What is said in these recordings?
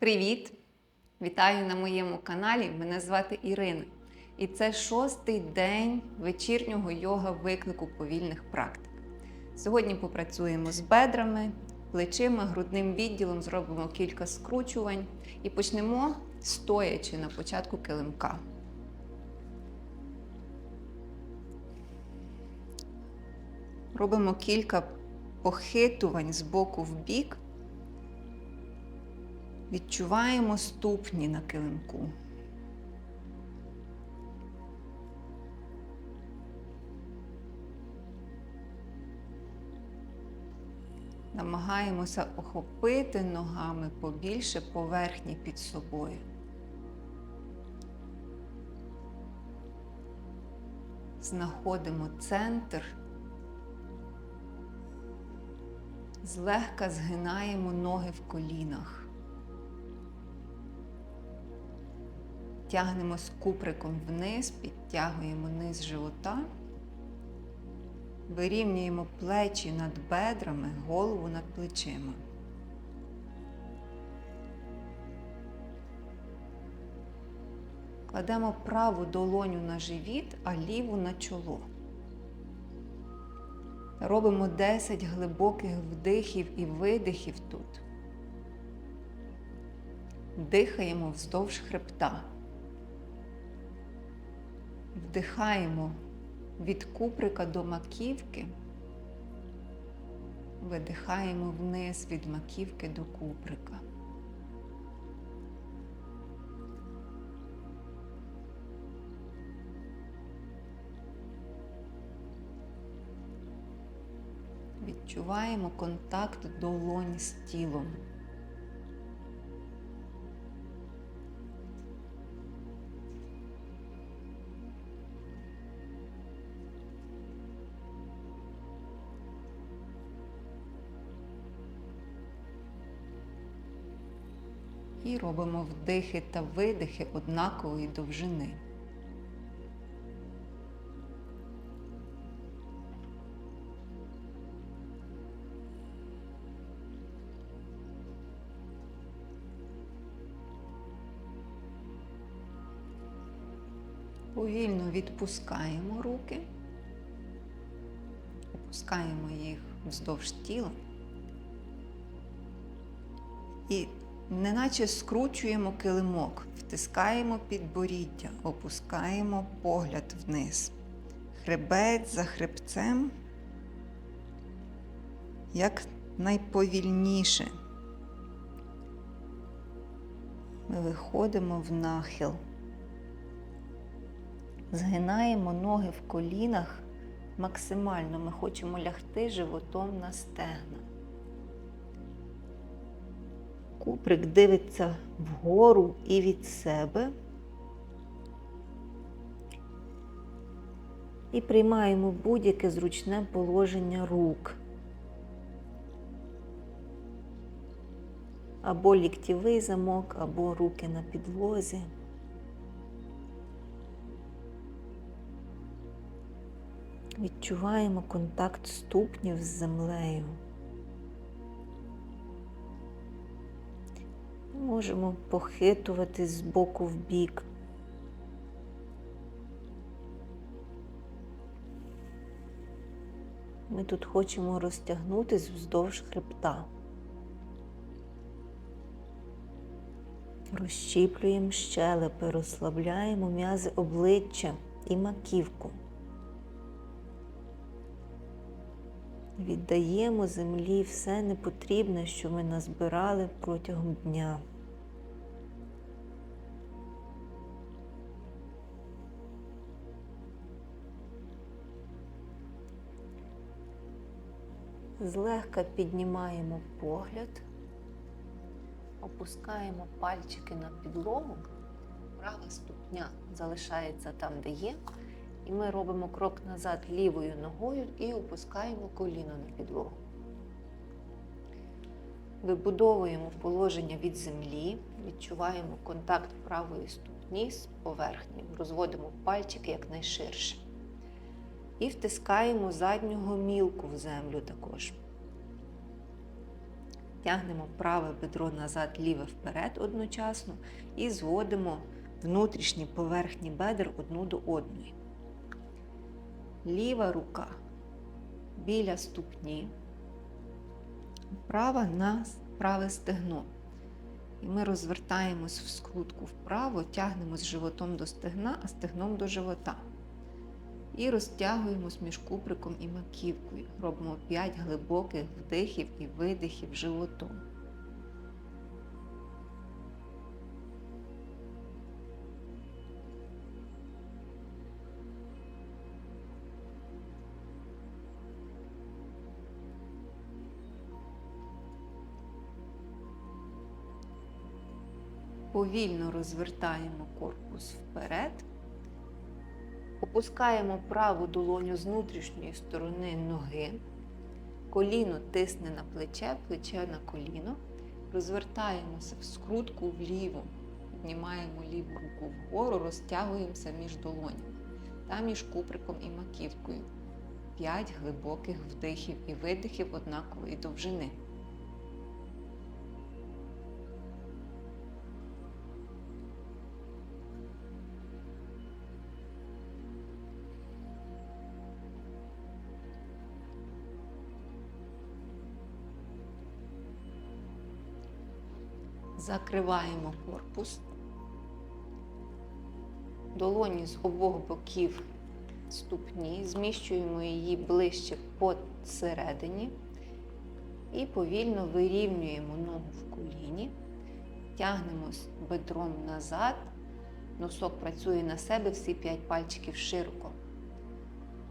Привіт! Вітаю на моєму каналі. Мене звати Ірина. І це шостий день вечірнього йога виклику повільних практик. Сьогодні попрацюємо з бедрами, плечима, грудним відділом, зробимо кілька скручувань і почнемо стоячи на початку килимка. Робимо кілька похитувань з боку в бік. Відчуваємо ступні на килимку. Намагаємося охопити ногами побільше поверхні під собою. Знаходимо центр. Злегка згинаємо ноги в колінах. Тягнемо з куприком вниз, підтягуємо низ живота. Вирівнюємо плечі над бедрами, голову над плечима. Кладемо праву долоню на живіт, а ліву на чоло. Робимо 10 глибоких вдихів і видихів тут. Дихаємо вздовж хребта. Вдихаємо від куприка до маківки. Видихаємо вниз від маківки до куприка. Відчуваємо контакт долонь з тілом. Вдихи та видихи однакової довжини. Повільно відпускаємо руки, опускаємо їх вздовж тіла і неначе скручуємо килимок, втискаємо підборіддя, опускаємо погляд вниз. Хребець за хребцем як найповільніше. Ми виходимо в нахил. Згинаємо ноги в колінах максимально. Ми хочемо лягти животом на стегна. Куприк дивиться вгору і від себе. І приймаємо будь-яке зручне положення рук. Або ліктєвий замок, або руки на підлозі. Відчуваємо контакт ступнів з землею. Можемо похитувати з боку в бік. Ми тут хочемо розтягнутися вздовж хребта. Розщіплюємо щелепи, розслабляємо м'язи обличчя і маківку. Віддаємо землі все непотрібне, що ми назбирали протягом дня. Злегка піднімаємо погляд, опускаємо пальчики на підлогу, права ступня залишається там, де є. І ми робимо крок назад лівою ногою і опускаємо коліно на підлогу. Вибудовуємо положення від землі, відчуваємо контакт правої ступні з поверхнею, розводимо пальчики якнайширше. І втискаємо задню гомілку в землю також. Тягнемо праве бедро назад, ліве вперед одночасно і зводимо внутрішні поверхні бедер одну до одної. Ліва рука біля ступні, права на праве стегно. І ми розвертаємось в скрутку вправо, тягнемось животом до стегна, а стегном до живота. І розтягуємось між куприком і маківкою. Робимо 5 глибоких вдихів і видихів животом. Повільно розвертаємо корпус вперед. Опускаємо праву долоню з внутрішньої сторони ноги. Коліно тисне на плече, плече на коліно. Розвертаємося в скрутку вліво. Піднімаємо ліву руку вгору, розтягуємося між долонями та між куприком і маківкою. П'ять глибоких вдихів і видихів однакової довжини. Закриваємо корпус. Долоні з обох боків ступні, зміщуємо її ближче посередині. І повільно вирівнюємо ногу в коліні, тягнемось бедром назад, носок працює на себе, всі п'ять пальчиків широко.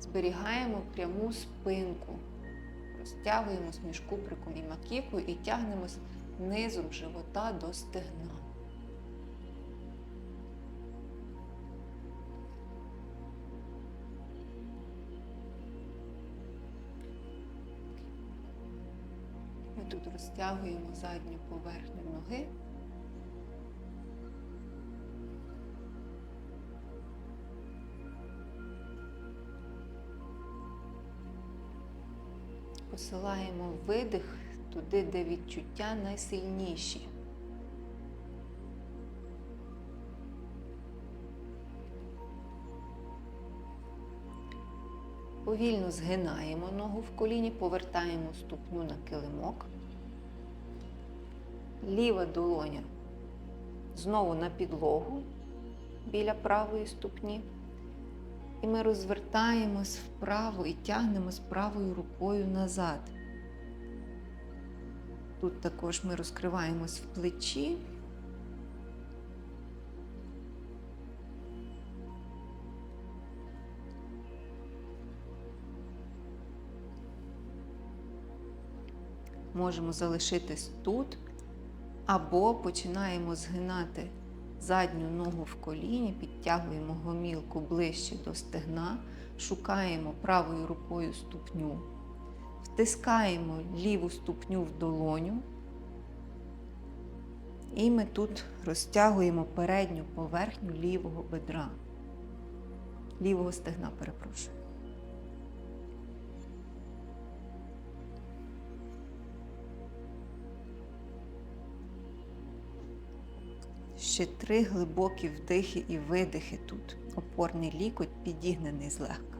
Зберігаємо пряму спинку, розтягуємось між куприком і маківкою і тягнемось низом живота до стегна. Ми тут розтягуємо задню поверхню ноги. Посилаємо видих туди, де відчуття найсильніші. Повільно згинаємо ногу в коліні, повертаємо ступню на килимок. Ліва долоня знову на підлогу біля правої ступні. І ми розвертаємось вправо і тягнемось правою рукою назад. Тут також ми розкриваємось в плечі. Можемо залишитись тут, або починаємо згинати задню ногу в коліні, підтягуємо гомілку ближче до стегна, шукаємо правою рукою ступню. Втискаємо ліву ступню в долоню. І ми тут розтягуємо передню поверхню лівого бедра, лівого стегна, перепрошую. Ще три глибокі вдихи і видихи тут. Опорний лікоть підігнаний злегка.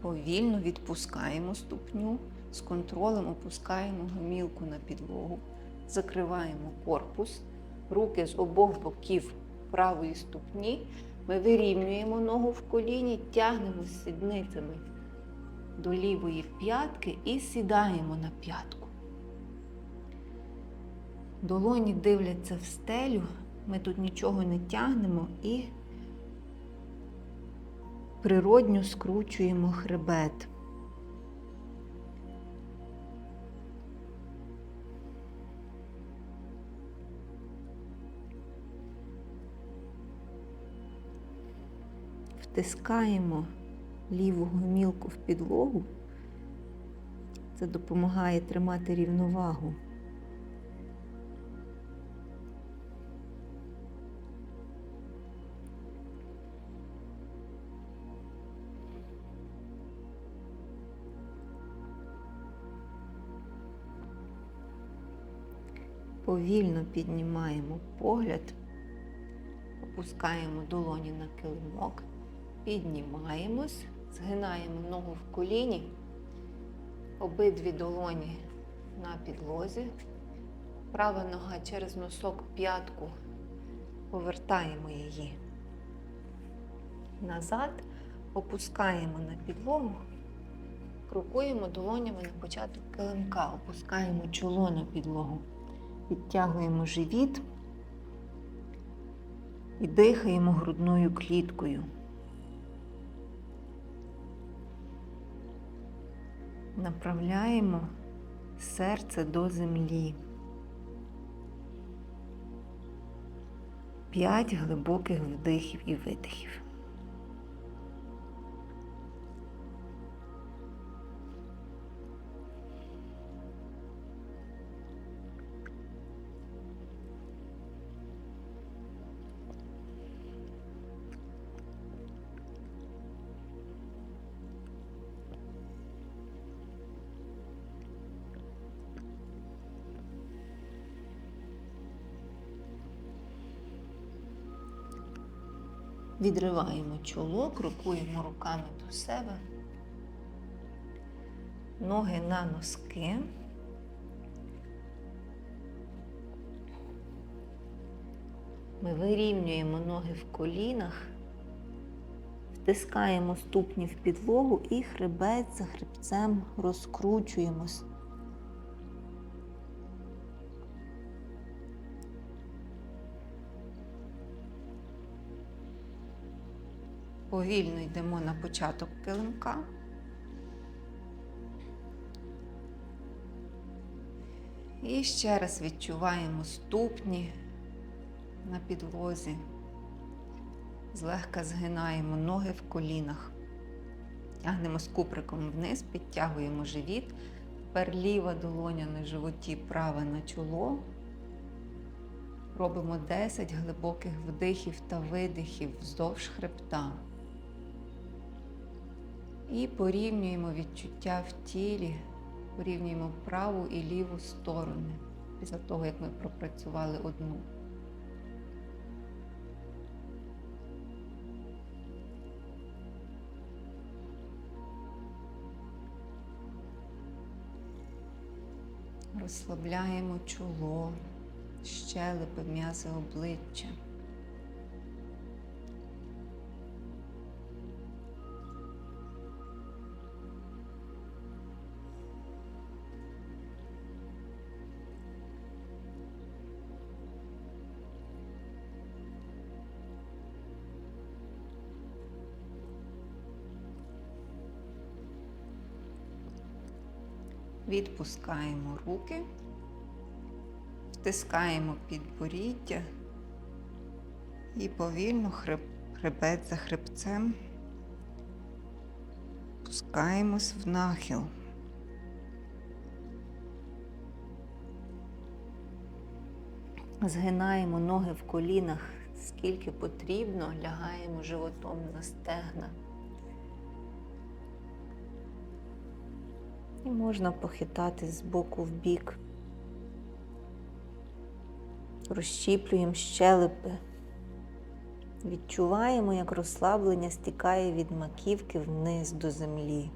Повільно відпускаємо ступню, з контролем опускаємо гомілку на підлогу, закриваємо корпус, руки з обох боків правої ступні. Ми вирівнюємо ногу в коліні, тягнемо сідницями до лівої п'ятки і сідаємо на п'ятку. Долоні дивляться в стелю, ми тут нічого не тягнемо і природньо скручуємо хребет. Втискаємо ліву гомілку в підлогу. Це допомагає тримати рівновагу. Повільно піднімаємо погляд, опускаємо долоні на килимок, піднімаємось, згинаємо ногу в коліні, обидві долоні на підлозі, права нога через носок п'ятку, повертаємо її назад, опускаємо на підлогу, крокуємо долонями на початок килимка, опускаємо чоло на підлогу, підтягуємо живіт і дихаємо грудною кліткою. Направляємо серце до землі. П'ять глибоких вдихів і видихів. Відриваємо чоло, крокуємо руками до себе, ноги на носки. Ми вирівнюємо ноги в колінах, втискаємо ступні в підлогу і хребець за хребцем розкручуємось. Повільно йдемо на початок килимка. І ще раз відчуваємо ступні на підлозі. Злегка згинаємо ноги в колінах. Тягнемо з куприком вниз, підтягуємо живіт. Тепер ліва долоня на животі, права на чоло. Робимо 10 глибоких вдихів та видихів вздовж хребта. І порівнюємо відчуття в тілі, порівнюємо праву і ліву сторони після того, як ми пропрацювали одну. Розслабляємо чоло, щелепи, м'язи обличчя. Відпускаємо руки, втискаємо підборіддя і повільно хреб, хребет за хребцем пускаємось в нахил. Згинаємо ноги в колінах, скільки потрібно, лягаємо животом на стегна. І можна похитати з боку в бік. Розщіплюємо щелепи. Відчуваємо, як розслаблення стікає від маківки вниз до землі.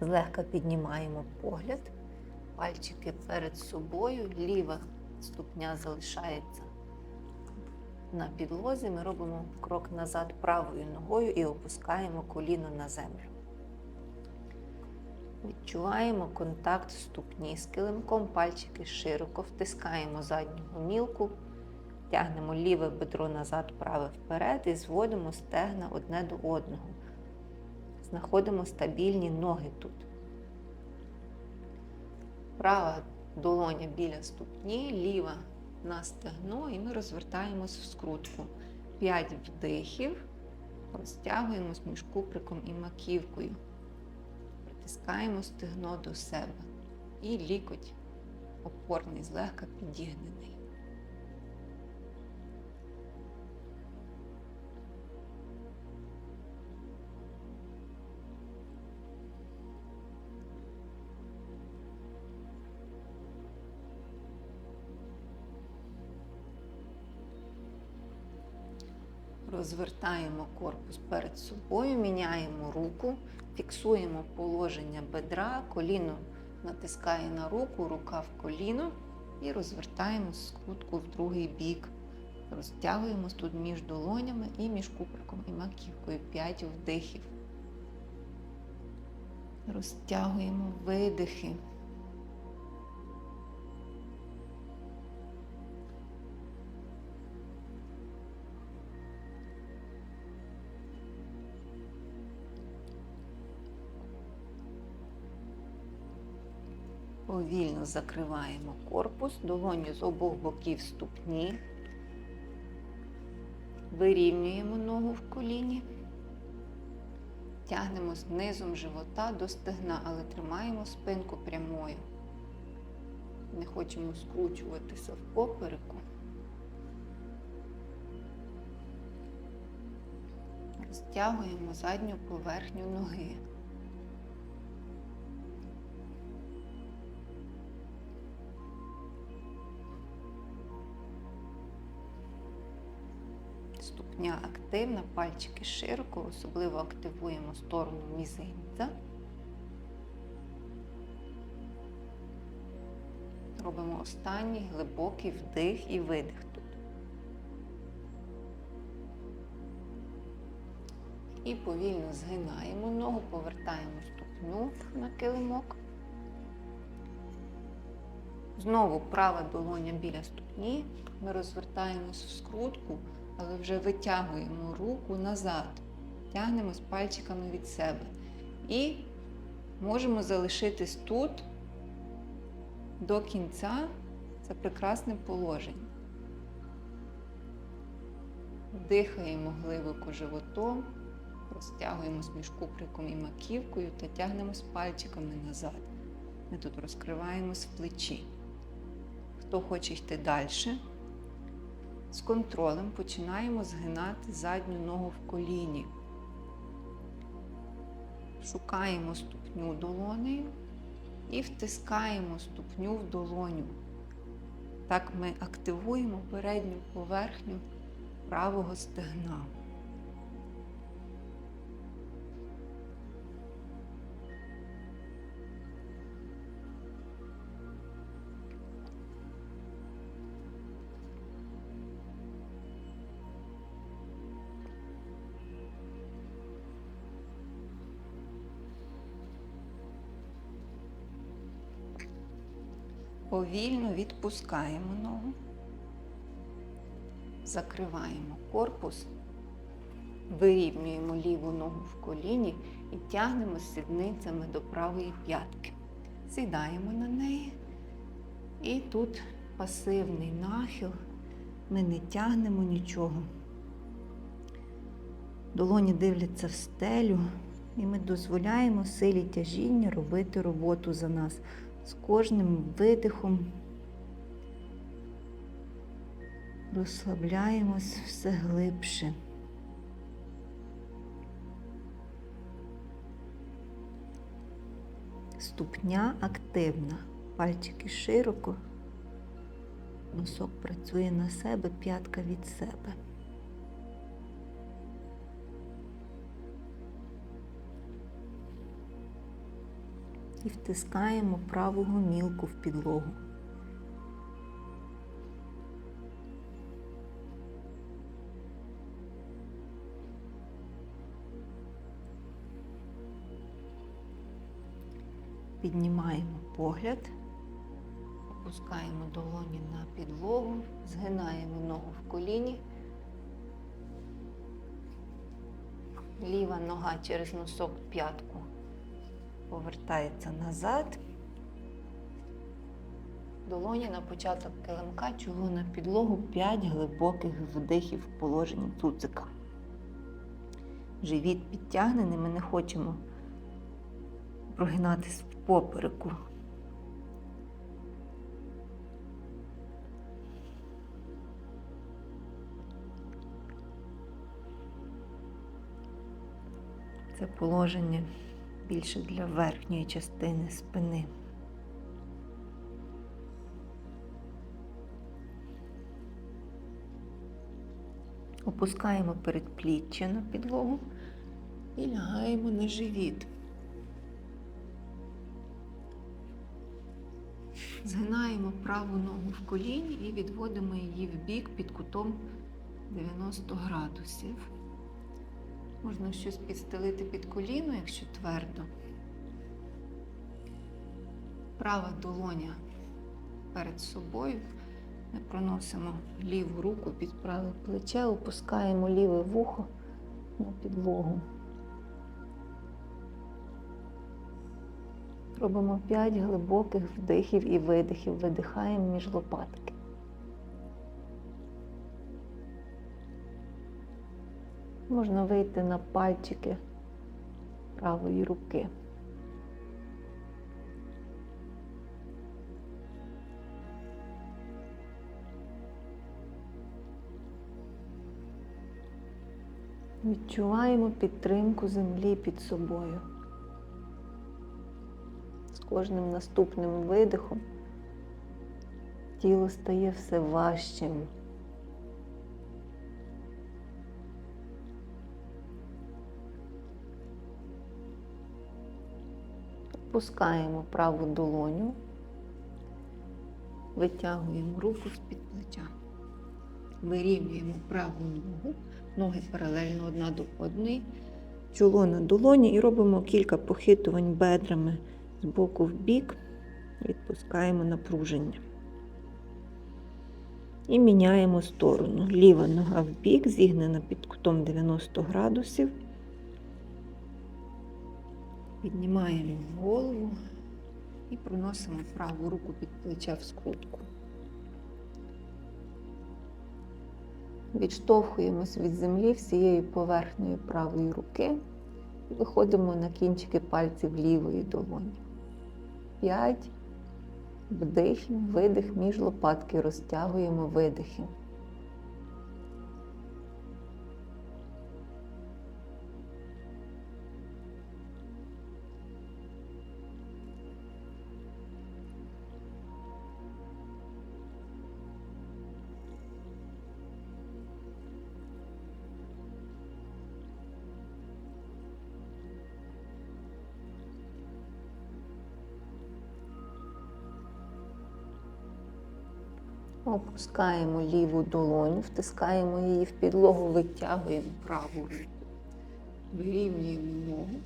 Злегка піднімаємо погляд, пальчики перед собою, ліва ступня залишається на підлозі. Ми робимо крок назад правою ногою і опускаємо коліно на землю. Відчуваємо контакт ступні з килимком, пальчики широко втискаємо задню гомілку, тягнемо ліве бедро назад, праве вперед і зводимо стегна одне до одного. Знаходимо стабільні ноги тут. Права долоня біля ступні, ліва на стегно, і ми розвертаємось в скрутку. П'ять вдихів, розтягуємось між куприком і маківкою. Притискаємо стегно до себе. І лікоть опорний, злегка підігнений. Розвертаємо корпус перед собою, міняємо руку, фіксуємо положення бедра, коліно натискає на руку, рука в коліно і розвертаємо скрутку в другий бік. Розтягуємось тут між долонями і між куприком і маківкою. 5 вдихів. Розтягуємо видихи. Повільно закриваємо корпус, долоню з обох боків ступні. Вирівнюємо ногу в коліні. Тягнемо знизом живота до стегна, але тримаємо спинку прямою. Не хочемо скручуватися в попереку. Розтягуємо задню поверхню ноги. Ступня активна, пальчики широко, особливо активуємо сторону мізинця. Робимо останній глибокий вдих і видих тут. І повільно згинаємо ногу, повертаємо ступню на килимок. Знову права долоня біля ступні. Ми розвертаємось в скрутку, але вже витягуємо руку назад, тягнемо з пальчиками від себе. І можемо залишитись тут до кінця. Це прекрасне положення. Дихаємо глибоко животом, розтягуємось між куприком і маківкою та тягнемо з пальчиками назад. Ми тут розкриваємось в плечі. Хто хоче йти далі, з контролем починаємо згинати задню ногу в коліні. Шукаємо ступню долонею і втискаємо ступню в долоню. Так ми активуємо передню поверхню правого стегна. Повільно відпускаємо ногу, закриваємо корпус, вирівнюємо ліву ногу в коліні і тягнемо сідницями до правої п'ятки. Сідаємо на неї. І тут пасивний нахил. Ми не тягнемо нічого. Долоні дивляться в стелю, і ми дозволяємо силі тяжіння робити роботу за нас з кожним видихом розслабляємось все глибше. Ступня активна, пальчики широко, носок працює на себе, п'ятка від себе. І втискаємо праву гомілку в підлогу. Піднімаємо погляд, опускаємо долоні на підлогу, згинаємо ногу в коліні. Ліва нога через носок п'ятку повертається назад. Долоні на початок килимка, чого на підлогу 5 глибоких вдихів в положенні цуцика. Живіт підтягнений, ми не хочемо прогинатись в попереку. Це положення більше для верхньої частини спини. Опускаємо передпліччя на підлогу і лягаємо на живіт. Згинаємо праву ногу в коліні і відводимо її в бік під кутом 90 градусів. Можна щось підстелити під коліно, якщо твердо. Права долоня перед собою. Ми проносимо ліву руку під праве плече, опускаємо ліве вухо на підлогу. Робимо 5 глибоких вдихів і видихів. Видихаємо між лопатки. Можна вийти на пальчики правої руки. Відчуваємо підтримку землі під собою. З кожним наступним видихом тіло стає все важчим. Опускаємо праву долоню, витягуємо руку з-під плеча, вирівнюємо праву ногу, ноги паралельно одна до одної, чоло на долоні і робимо кілька похитувань бедрами з боку в бік, відпускаємо напруження. І міняємо сторону. Ліва нога в бік, зігнена під кутом 90 градусів. Піднімаємо голову і проносимо праву руку під плече в скрутку. Відштовхуємось від землі всією поверхнею правої руки і виходимо на кінчики пальців лівої долоні. П'ять вдихів, видих між лопатки, розтягуємо видихи. Опускаємо ліву долоню, втискаємо її в підлогу, витягуємо праву руку, вирівнюємо ногу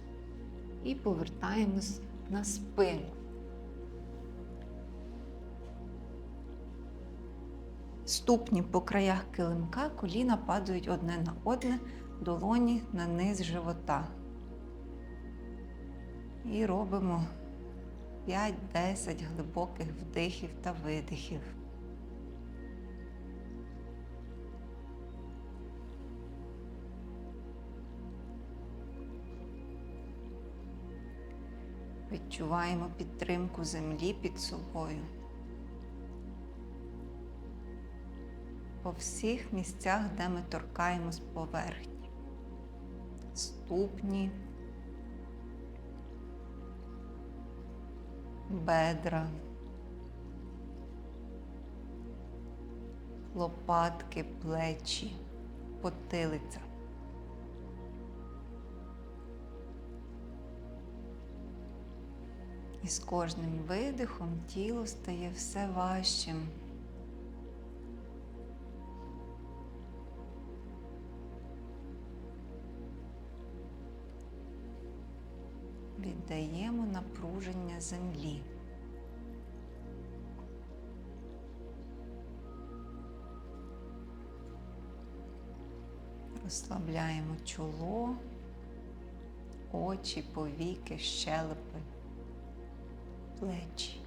і повертаємось на спину. Ступні по краях килимка, коліна падають одне на одне, долоні на низ живота. І робимо 5-10 глибоких вдихів та видихів. Відчуваємо підтримку землі під собою. По всіх місцях, де ми торкаємось поверхні. Ступні, бедра, лопатки, плечі, потилиця. І з кожним видихом тіло стає все важчим. Віддаємо напруження землі. Розслабляємо чоло, очі, повіки, щелепи плечі.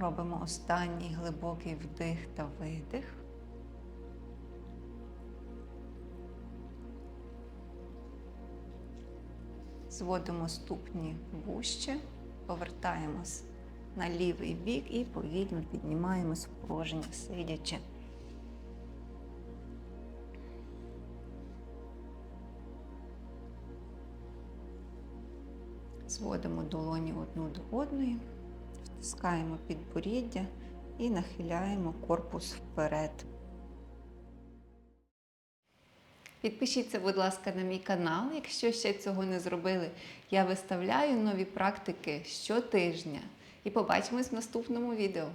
Робимо останній глибокий вдих та видих. Зводимо ступні вуще, повертаємось на лівий бік і повільно піднімаємось в положення сидячи. Зводимо долоні одну до одної, втискаємо підборіддя і нахиляємо корпус вперед. Підпишіться, будь ласка, на мій канал, якщо ще цього не зробили. Я виставляю нові практики щотижня. І побачимось в наступному відео.